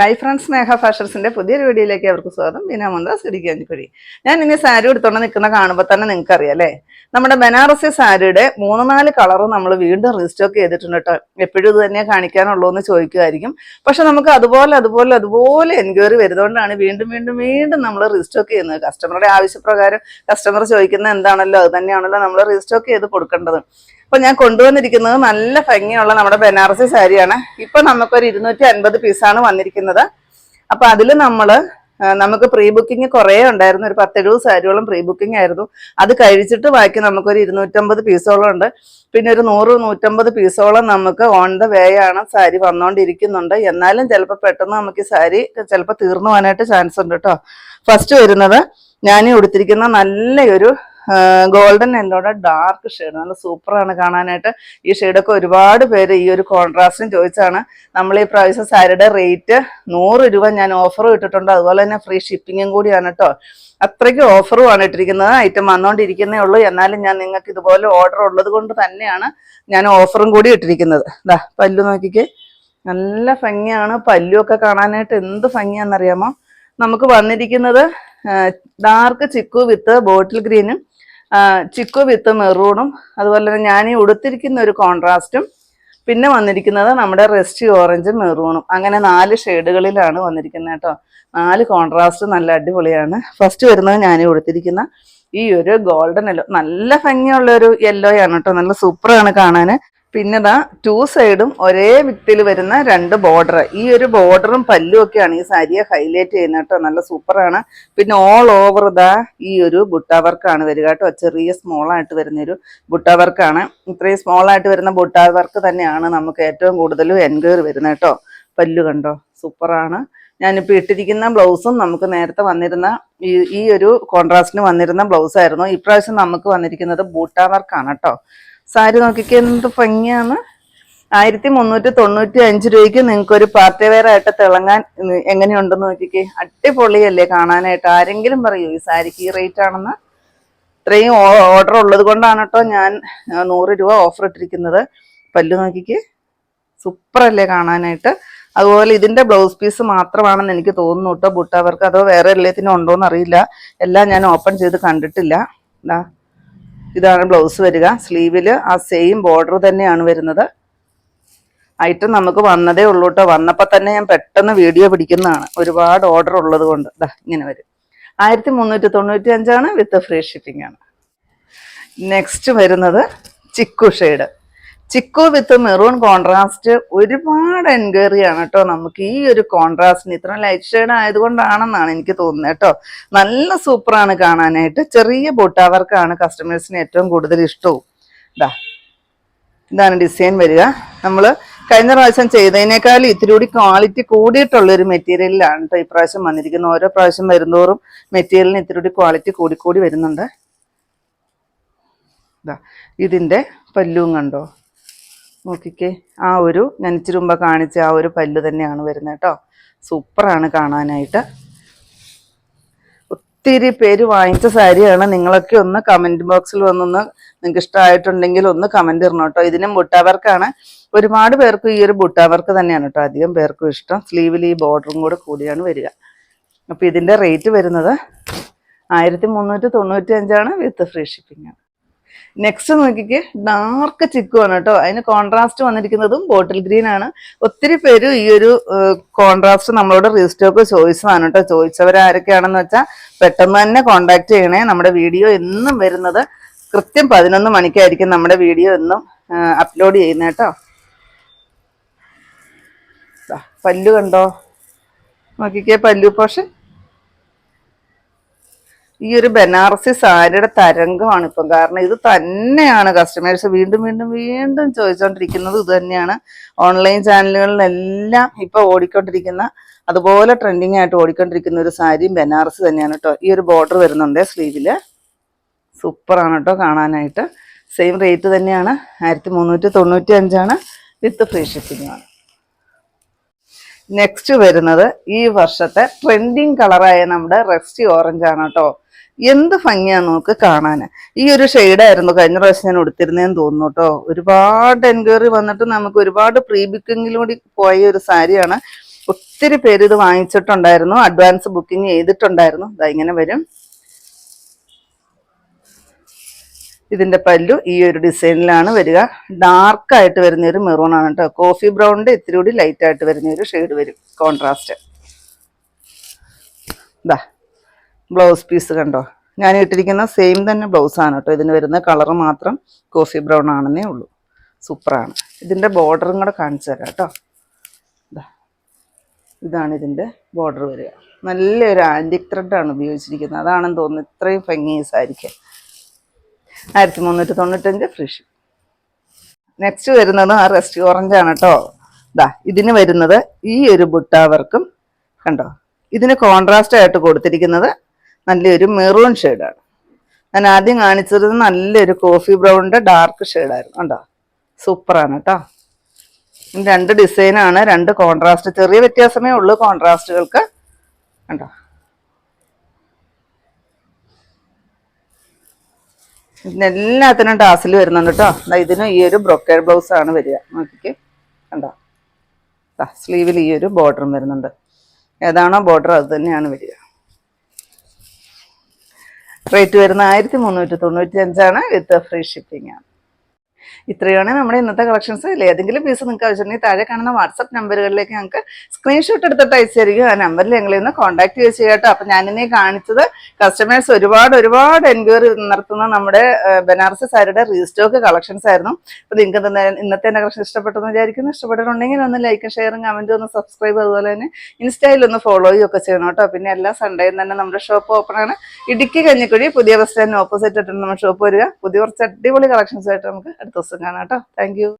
Hi friends സ്നേഹ ഫാഷൻസിന്റെ പുതിയൊരു വീഡിയോയിലേക്ക് അവർക്ക് സ്വാഗതം. ബീന മന്ദാസ് ഇടിക്കാഞ്ഞിക്കുഴി ഞാൻ ഇനി സാരി എടുത്തോണ്ട് നിൽക്കുന്ന കാണുമ്പോൾ തന്നെ നിങ്ങൾക്ക് അറിയാലേ നമ്മുടെ ബനാറസി സാരിയുടെ മൂന്ന് നാല് കളർ നമ്മൾ വീണ്ടും റീസ്റ്റോക്ക് ചെയ്തിട്ടുണ്ട് കേട്ടോ. എപ്പോഴും ഇത് തന്നെ കാണിക്കാനുള്ളൂ എന്ന് ചോദിക്കുമായിരിക്കും. പക്ഷെ നമുക്ക് അതുപോലെ അതുപോലെ അതുപോലെ എൻക്വയറി വരുന്നതുകൊണ്ടാണ് വീണ്ടും വീണ്ടും വീണ്ടും നമ്മൾ റീസ്റ്റോക്ക് ചെയ്യുന്നത്. കസ്റ്റമറുടെ ആവശ്യപ്രകാരം കസ്റ്റമർ ചോദിക്കുന്ന എന്താണല്ലോ അത് തന്നെയാണല്ലോ നമ്മൾ റീസ്റ്റോക്ക് ചെയ്ത് കൊടുക്കേണ്ടത്. അപ്പൊ ഞാൻ കൊണ്ടുവന്നിരിക്കുന്നത് നല്ല ഭംഗിയുള്ള നമ്മുടെ ബനാറസി സാരിയാണ്. ഇപ്പൊ നമുക്കൊരു ഇരുന്നൂറ്റി അൻപത് പീസാണ് വന്നിരിക്കുന്നത്. അപ്പൊ അതിൽ നമ്മൾ നമുക്ക് പ്രീ ബുക്കിംഗ് കുറേ ഉണ്ടായിരുന്നു. ഒരു പത്തെഴുപത് സാരിയോളം പ്രീ ബുക്കിംഗ് ആയിരുന്നു. അത് കഴിച്ചിട്ട് ബാക്കി നമുക്കൊരു ഇരുന്നൂറ്റമ്പത് പീസോളം ഉണ്ട്. പിന്നെ ഒരു നൂറ് നൂറ്റമ്പത് പീസോളം നമുക്ക് ഓൺ ദ വേ ആണ് സാരി വന്നുകൊണ്ടിരിക്കുന്നുണ്ട് എന്നാലും ചിലപ്പോൾ പെട്ടെന്ന് നമുക്ക് ഈ സാരി ചിലപ്പോൾ തീർന്നു പോകാനായിട്ട് ചാൻസ് ഉണ്ട് കേട്ടോ ഫസ്റ്റ് വരുന്നത് ഞാൻ ഉടുത്തിരിക്കുന്ന നല്ലൊരു ഗോൾഡൻ യെല്ലോടെ ഡാർക്ക് ഷെയ്ഡ് നല്ല സൂപ്പറാണ് കാണാനായിട്ട്. ഈ ഷെയ്ഡൊക്കെ ഒരുപാട് പേര് ഈ ഒരു കോൺട്രാസ്റ്റും ചോദിച്ചാണ്. നമ്മൾ ഈ പ്രാവശ്യം സാരിയുടെ റേറ്റ് നൂറ് രൂപ ഞാൻ ഓഫർ ഇട്ടിട്ടുണ്ട്. അതുപോലെ തന്നെ ഫ്രീ ഷിപ്പിങ്ങും കൂടിയാണ് കേട്ടോ അത്രയ്ക്ക് ഓഫറുമാണ് ഇട്ടിരിക്കുന്നത്. ഐറ്റം വന്നുകൊണ്ടിരിക്കുന്നേ ഉള്ളൂ. എന്നാലും ഞാൻ നിങ്ങൾക്ക് ഇതുപോലെ ഓർഡർ ഉള്ളത് കൊണ്ട് തന്നെയാണ് ഞാൻ ഓഫറും കൂടി ഇട്ടിരിക്കുന്നത്. ദാ പല്ലു നോക്കിക്കേ. നല്ല ഭംഗിയാണ്. പല്ലുമൊക്കെ കാണാനായിട്ട് എന്ത് ഭംഗിയാണെന്നറിയാമോ? നമുക്ക് വന്നിരിക്കുന്നത് ഡാർക്ക് ചിക്കു വിത്ത് ബോട്ടിൽ ഗ്രീനും ചിക്കു വിത്ത് മെറൂണും അതുപോലെ തന്നെ ഞാൻ ഉടുത്തിരിക്കുന്ന ഒരു കോൺട്രാസ്റ്റും പിന്നെ വന്നിരിക്കുന്നത് നമ്മുടെ റെസ്റ്റ് ഓറഞ്ചും മെറൂണും. അങ്ങനെ നാല് ഷെയ്ഡുകളിലാണ് വന്നിരിക്കുന്നത് കേട്ടോ. നാല് കോൺട്രാസ്റ്റ് നല്ല അടിപൊളിയാണ്. ഫസ്റ്റ് വരുന്നത് ഞാൻ ഉടുത്തിരിക്കുന്ന ഈ ഒരു ഗോൾഡൻ യെല്ലോ നല്ല ഭംഗിയുള്ള ഒരു യെല്ലോയാണ് കേട്ടോ. നല്ല സൂപ്പറാണ് കാണാൻ പിന്നെ ടു സൈഡും ഒരേ വിത്തിൽ വരുന്ന രണ്ട് ബോർഡർ ഈ ഒരു ബോർഡറും പല്ലും ഒക്കെയാണ് ഈ സാരിയെ ഹൈലൈറ്റ് ചെയ്യുന്നത് കേട്ടോ. നല്ല സൂപ്പറാണ് പിന്നെ ഓൾ ഓവർ ദാ ഈ ഒരു ബുട്ട വർക്കാണ് വരിക കേട്ടോ. ചെറിയ സ്മോൾ ആയിട്ട് വരുന്ന ഒരു ബുട്ട വർക്കാണ് ഇത്രയും സ്മോൾ ആയിട്ട് വരുന്ന ബുട്ട വർക്ക് തന്നെയാണ് നമുക്ക് ഏറ്റവും കൂടുതൽ എൻക്വയറി വരുന്നത് കേട്ടോ. പല്ലു കണ്ടോ? സൂപ്പറാണ് ഞാനിപ്പോൾ ഇട്ടിരിക്കുന്ന ബ്ലൗസും നമുക്ക് നേരത്തെ വന്നിരുന്ന ഈ ഈ ഒരു കോൺട്രാസ്റ്റിന് വന്നിരുന്ന ബ്ലൗസായിരുന്നു ഇപ്രാവശ്യം നമുക്ക് വന്നിരിക്കുന്നത് ബൂട്ടാ വർക്കാണ് കേട്ടോ. സാരി നോക്കിക്ക് എന്ത് ഭംഗിയാണ്. ആയിരത്തി മുന്നൂറ്റി തൊണ്ണൂറ്റി അഞ്ച് രൂപയ്ക്ക് നിങ്ങൾക്ക് ഒരു പാർട്ടി വെയർ ആയിട്ട് തിളങ്ങാൻ എങ്ങനെയുണ്ടെന്ന് നോക്കിക്കേ. അടിപൊളിയല്ലേ കാണാനായിട്ട്. ആരെങ്കിലും പറയൂ ഈ സാരിക്ക് ഈ റേറ്റ് ആണെന്ന്. ഇത്രയും ഓർഡർ ഉള്ളത് കൊണ്ടാണ് കേട്ടോ ഞാൻ നൂറ് രൂപ ഓഫർ ഇട്ടിരിക്കുന്നത്. പല്ലു നോക്കിക്ക് സൂപ്പർ അല്ലേ കാണാനായിട്ട്. അതുപോലെ ഇതിന്റെ ബ്ലൗസ് പീസ് മാത്രമാണെന്ന് എനിക്ക് തോന്നുന്നു കേട്ടോ ബുട്ടവർക്ക് അതോ വേറെ എല്ലാത്തിനും ഉണ്ടോന്ന് അറിയില്ല എല്ലാം ഞാൻ ഓപ്പൺ ചെയ്ത് കണ്ടിട്ടില്ല. ദാ ഇതാണ് ബ്ലൗസ് വരിക. സ്ലീവിൽ ആ സെയിം ബോർഡർ തന്നെയാണ് വരുന്നത്. ഐറ്റം നമുക്ക് വന്നതേ ഉള്ളൂ കേട്ടോ വന്നപ്പോൾ തന്നെ ഞാൻ പെട്ടെന്ന് വീഡിയോ പിടിക്കുന്നതാണ്. ഒരുപാട് ഓർഡർ ഉള്ളത് കൊണ്ട്. ഇതാ ഇങ്ങനെ വരും. ആയിരത്തി മുന്നൂറ്റി തൊണ്ണൂറ്റി അഞ്ചാണ് വിത്ത് ഫ്രീ ഷിപ്പിംഗ് ആണ്. നെക്സ്റ്റ് വരുന്നത് chiku shade chiku with maroon contrast ഒരുപാട് എൻക്വയറി ആണ് കേട്ടോ. നമുക്ക് ഈ ഒരു കോൺട്രാസ്റ്റിന് ഇത്ര ലൈറ്റ് ഷെയ്ഡ് ആയതുകൊണ്ടാണെന്നാണ് എനിക്ക് തോന്നുന്നത് കേട്ടോ. നല്ല സൂപ്പറാണ് കാണാനായിട്ട്. ചെറിയ ബൊട്ടാവർക്കാണ് കസ്റ്റമേഴ്സിന് ഏറ്റവും കൂടുതൽ ഇഷ്ടവും. ഇതാ ഇതാണ് ഡിസൈൻ വരിക. നമ്മൾ കഴിഞ്ഞ പ്രാവശ്യം ചെയ്തതിനേക്കാൾ ഇത്തിരി കൂടി ക്വാളിറ്റി കൂടിയിട്ടുള്ള ഒരു മെറ്റീരിയലിലാണ് കേട്ടോ ഇപ്രാവശ്യം വന്നിരിക്കുന്നത്. ഓരോ പ്രാവശ്യം വരുന്നതോറും മെറ്റീരിയലിന് ഇത്തിരി കൂടി ക്വാളിറ്റി കൂടിക്കൂടി വരുന്നുണ്ട്. ഇതാ ഇതിന്റെ പല്ലുവും കണ്ടോ? നോക്കിക്കേ. ആ ഒരു ഞാൻ ഇച്ചിരി മുമ്പ് കാണിച്ച ആ ഒരു പല്ല് തന്നെയാണ് വരുന്നത് കേട്ടോ. സൂപ്പറാണ് കാണാനായിട്ട്. ഒത്തിരി പേര് വാങ്ങിച്ച സാരിയാണ്. നിങ്ങളൊക്കെ ഒന്ന് കമന്റ് ബോക്സിൽ വന്നൊന്ന് നിങ്ങൾക്ക് ഇഷ്ടമായിട്ടുണ്ടെങ്കിൽ ഒന്ന് കമന്റ് ഇടണം കേട്ടോ. ഇതിനും ബുട്ടാവർക്കാണ്. ഒരുപാട് പേർക്കും ഈ ഒരു ബുട്ടാവർക്ക് തന്നെയാണ് കേട്ടോ അധികം പേർക്കും ഇഷ്ടം. സ്ലീവിൽ ഈ ബോർഡറും കൂടെ കൂടിയാണ് വരിക. അപ്പോൾ ഇതിന്റെ റേറ്റ് വരുന്നത് ആയിരത്തി മുന്നൂറ്റി തൊണ്ണൂറ്റി അഞ്ചാണ് വിത്ത് ഫ്രീ ഷിപ്പിംഗ് ആണ്. നെക്സ്റ്റ് നോക്കിക്ക് ഡാർക്ക് ചിക്കുവാണ് കേട്ടോ. അതിന് കോൺട്രാസ്റ്റ് വന്നിരിക്കുന്നതും ബോട്ടിൽ ഗ്രീൻ ആണ്. ഒത്തിരി പേര് ഈ ഒരു കോൺട്രാസ്റ്റ് നമ്മളോട് റീസ്റ്റോക്ക് ചോദിച്ചതാണ് കേട്ടോ. ചോദിച്ചവരാരൊക്കെയാണെന്ന് വെച്ചാൽ പെട്ടെന്ന് തന്നെ കോണ്ടാക്ട് ചെയ്യണേ. നമ്മുടെ വീഡിയോ എന്നും വരുന്നത് കൃത്യം പതിനൊന്ന് മണിക്കായിരിക്കും നമ്മുടെ വീഡിയോ എന്നും അപ്ലോഡ് ചെയ്യുന്നത് കേട്ടോ. പല്ലു കണ്ടോ? നോക്കിക്കേ പല്ലു പോഷൻ ഈ ഒരു ബനാറസി സാരിയുടെ തരംഗമാണ് ഇപ്പം. കാരണം ഇത് തന്നെയാണ് കസ്റ്റമേഴ്സ് വീണ്ടും വീണ്ടും വീണ്ടും ചോദിച്ചുകൊണ്ടിരിക്കുന്നത് ഇത് തന്നെയാണ്. ഓൺലൈൻ ചാനലുകളിലെല്ലാം ഇപ്പൊ ഓടിക്കൊണ്ടിരിക്കുന്ന അതുപോലെ ട്രെൻഡിങ് ആയിട്ട് ഓടിക്കൊണ്ടിരിക്കുന്ന ഒരു സാരിയും ബനാറസി തന്നെയാണ് കേട്ടോ ഈ ഒരു ബോർഡർ വരുന്നുണ്ട് സ്ലീവിൽ. സൂപ്പറാണ് കേട്ടോ കാണാനായിട്ട്. സെയിം റേറ്റ് തന്നെയാണ്. ആയിരത്തി മുന്നൂറ്റി തൊണ്ണൂറ്റി അഞ്ചാണ് വിത്ത് ഫ്രീ ഷിപ്പിംഗ് ആണ്. നെക്സ്റ്റ് വരുന്നത് ഈ വർഷത്തെ ട്രെൻഡിങ് കളറായ നമ്മുടെ റെസ്റ്റി ഓറഞ്ച് ആണ് കേട്ടോ എന്ത് ഭംഗിയാണ് നമുക്ക് കാണാൻ ഈ ഒരു ഷെയ്ഡായിരുന്നു കഴിഞ്ഞ പ്രാവശ്യം ഞാൻ ഉടുത്തിരുന്നേന്ന് തോന്നുന്നു കേട്ടോ ഒരുപാട് എൻക്വയറി വന്നിട്ട് നമുക്ക് ഒരുപാട് പ്രീ ബുക്കിങ്ങിലൂടെ പോയ ഒരു സാരിയാണ് ഒത്തിരി പേര് ഇത് വാങ്ങിച്ചിട്ടുണ്ടായിരുന്നു. അഡ്വാൻസ് ബുക്കിംഗ് ചെയ്തിട്ടുണ്ടായിരുന്നു. ഇതാ ഇങ്ങനെ വരും. ഇതിന്റെ പല്ലു ഈ ഒരു ഡിസൈനിലാണ് വരിക. ഡാർക്ക് ആയിട്ട് വരുന്ന ഒരു മെറൂൺ ആണ് കേട്ടോ കോഫി ബ്രൗണിന്റെ ഇത്തിരി കൂടി ലൈറ്റ് ആയിട്ട് വരുന്ന ഒരു ഷെയ്ഡ് വരും. കോൺട്രാസ്റ്റ് ഇതാ ബ്ലൗസ് പീസ് കണ്ടോ? ഞാൻ ഇട്ടിരിക്കുന്ന സെയിം തന്നെ ബ്ലൗസ് ആണ് കേട്ടോ. ഇതിന് വരുന്ന കളർ മാത്രം കോഫി ബ്രൗൺ ആണെന്നേ ഉള്ളൂ. സൂപ്പറാണ് ഇതിന്റെ ബോർഡറും കൂടെ കാണിച്ചു തരാം കേട്ടോ. ഇതാണ് ഇതിന്റെ ബോർഡർ വരിക. നല്ലൊരു ആന്റിക് ത്രെഡാണ് ഉപയോഗിച്ചിരിക്കുന്നത്. അതാണെന്ന് തോന്നുന്നു ഇത്രയും ഭംഗി സാരിക്ക്. ആയിരത്തി മുന്നൂറ്റി തൊണ്ണൂറ്റഞ്ച് ഫ്രിഷ് നെക്സ്റ്റ് വരുന്നത് ആ റെസ്റ്റ് ഓറഞ്ച് ആണ് കേട്ടോ. ഇതാ ഇതിന് വരുന്നത് ഈ ഒരു ബുട്ടാവർക്കും കണ്ടോ? ഇതിന് കോൺട്രാസ്റ്റ് ആയിട്ട് കൊടുത്തിരിക്കുന്നത് നല്ലൊരു മെറൂൺ ഷെയ്ഡാണ് ഞാൻ ആദ്യം കാണിച്ചത് നല്ലൊരു കോഫി ബ്രൗണിന്റെ ഡാർക്ക് ഷെയ്ഡായിരുന്നു കണ്ടോ? സൂപ്പറാണ് കേട്ടോ രണ്ട് ഡിസൈനാണ് രണ്ട് കോൺട്രാസ്റ്റ് ചെറിയ വ്യത്യാസമേ ഉള്ളൂ കോൺട്രാസ്റ്റുകൾക്ക് കണ്ടോ? ഇതിനെല്ലാത്തിനും ടാസിൽ വരുന്നുണ്ട് കേട്ടോ ഇതിനും ഈ ഒരു ബ്രൊക്കേഡ് ബ്ലൗസ് ആണ് വരിക. നോക്കിക്ക്. കണ്ടോ? സ്ലീവിൽ ഈ ഒരു ബോർഡറും വരുന്നുണ്ട്. ഏതാണോ ബോർഡർ അത് തന്നെയാണ് വരിക. റേറ്റ് വരുന്ന ആയിരത്തി മുന്നൂറ്റി തൊണ്ണൂറ്റി അഞ്ചാണ് വിത്ത് ഫ്രീ ഷിപ്പിംഗ് ആണ് ഇത്രയാണ് നമ്മുടെ ഇന്നത്തെ കളക്ഷൻസ് അല്ലേ? ഏതെങ്കിലും പീസ് നിങ്ങൾക്ക് ആവശ്യമുണ്ടെങ്കിൽ താഴെ കാണുന്ന വാട്സപ്പ് നമ്പറുകളിലേക്ക് ഞങ്ങൾക്ക് സ്ക്രീൻഷോട്ട് എടുത്തിട്ട് അയച്ചായിരിക്കും ആ നമ്പറിൽ ഞങ്ങൾ ഇന്ന് കോൺടാക്ട് ചെയ്യുക ചെയ്യാട്ടോ അപ്പം ഞാനിന്നെ കാണിച്ചത് കസ്റ്റമേഴ്സ് ഒരുപാട് ഒരുപാട് എൻക്വയറി നടത്തുന്ന നമ്മുടെ ബനാറസ് സാരിയുടെ റീസ്റ്റോക്ക് കളക്ഷൻസ് ആയിരുന്നു. അപ്പോൾ നിങ്ങൾക്ക് ഇന്ന് ഇന്നത്തെ എന്റെ കളക്ഷൻ ഇഷ്ടപ്പെട്ടെന്ന് വിചാരിക്കുന്നു. ഇഷ്ടപ്പെട്ടിട്ടുണ്ടെങ്കിൽ ഒന്ന് ലൈക്കും ഷെയറും കമന്റും ഒന്ന് സബ്സ്ക്രൈബ് അതുപോലെ തന്നെ ഇൻസ്റ്റയിൽ ഒന്ന് ഫോളോ ചെയ്യുകയൊക്കെ ചെയ്യണം കേട്ടോ. പിന്നെ എല്ലാ സൺഡേയും തന്നെ നമ്മുടെ ഷോപ്പ് ഓപ്പൺ ആണ്. ഇടുക്കി കഞ്ഞിക്കുഴി പുതിയ ബസ് സ്റ്റാൻഡിന് ഓപ്പോസിറ്റ് ആയിട്ടാണ് നമ്മുടെ ഷോപ്പ് വരിക. പുതിയ കുറച്ച് അടിപൊളി കളക്ഷൻസ് ആയിട്ട് നമുക്ക് അടുത്ത ദിവസം കാണാം കേട്ടോ. താങ്ക്